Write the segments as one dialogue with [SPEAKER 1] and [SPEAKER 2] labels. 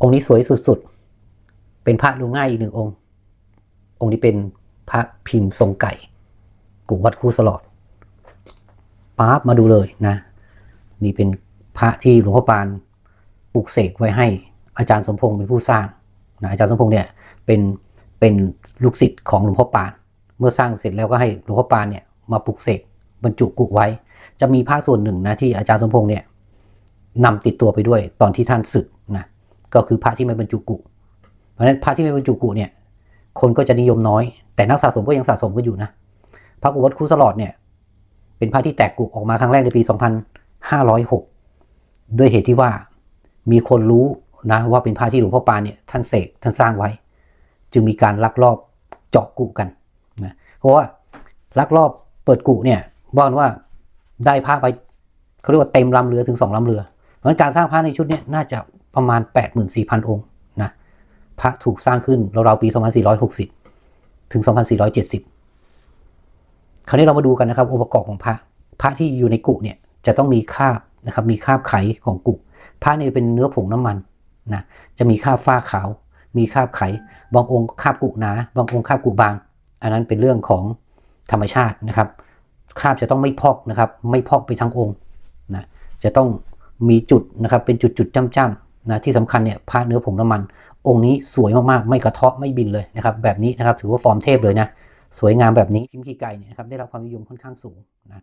[SPEAKER 1] องค์นี้สวยสุดๆ เป็นพระดูง่ายอีกหนึ่งองค์ องค์นี้เป็นพระพิมพ์ทรงไก่กุวัดคูสลอดป๊าบมาดูเลยนะ นี่เป็นพระที่หลวงพ่อปานปลุกเสกไว้ให้อาจารย์สมพงษ์เป็นผู้สร้างนะอาจารย์สมพงษ์เนี่ยเป็นเป็นลูกศิษย์ของหลวงพ่อปาน เมื่อสร้างเสร็จแล้วก็ให้หลวงพ่อปานเนี่ยมาปลุกเสกบรรจุกุไว้ จะมีพระส่วนหนึ่งนะที่อาจารย์สมพงษ์เนี่ยนำติดตัวไปด้วยตอนที่ท่านศึกนะ ก็คือพระที่ไม่บรรจุกุ เพราะฉะนั้นพระที่ไม่บรรจุกุเนี่ยคนก็จะนิยมน้อย แต่นักสะสมก็ยังสะสมกันอยู่นะพระกุวัดคู่สลอดเนี่ยเป็นพระที่แตกกุออกมาครั้งแรกในปี 2506 ด้วยเหตุที่ว่ามีคนรู้นะว่าเป็นพระที่หลวงพ่อปานเนี่ยท่านเสกท่านสร้างไว้ จึงมีการลักลอบเจาะกุกันนะเพราะว่าลักลอบเปิดกุเนี่ยบอกว่าได้พระไปเขาเรียกว่าเต็มลำเรือถึงสองลำเรือ เพราะฉะนั้นการสร้างพระในชุดนี้น่าจะ ประมาณ 84,000 องค์นะพระถูกสร้างขึ้นราวๆปี 2460 ถึง 2470 คราวนี้เรามาดูกันนะครับองค์ประกอบของพระ พระที่อยู่ในกุเนี่ยจะต้องมีคราบนะครับมีคราบไขของกุพระเนี่ยเป็นเนื้อผงน้ำมันนะจะมีคราบฝ้าขาว มีคราบไข บางองค์คราบกุหนา บางองค์คราบกุบาง อันนั้นเป็นเรื่องของธรรมชาตินะครับคราบจะต้องไม่พอกนะครับ ไม่พอกไปทั้งองค์นะจะต้องมีจุดนะครับเป็นจุดๆจ้ำ นะที่สำคัญเนี่ยพระเนื้อผงน้ำมัน องค์นี้สวยมากๆ ไม่กระเทาะไม่บินเลยนะครับแบบนี้นะครับถือว่าฟอร์มเทพเลยนะสวยงามแบบนี้พิมพ์ขีไก่เนี่ยนะครับได้รับความนิยมค่อนข้างสูงนะ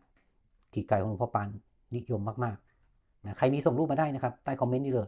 [SPEAKER 1] ขีไก่ของหลวงพ่อปานนิยมมากๆนะใครมีส่งรูปมาได้นะครับใต้คอมเมนต์นี้เลย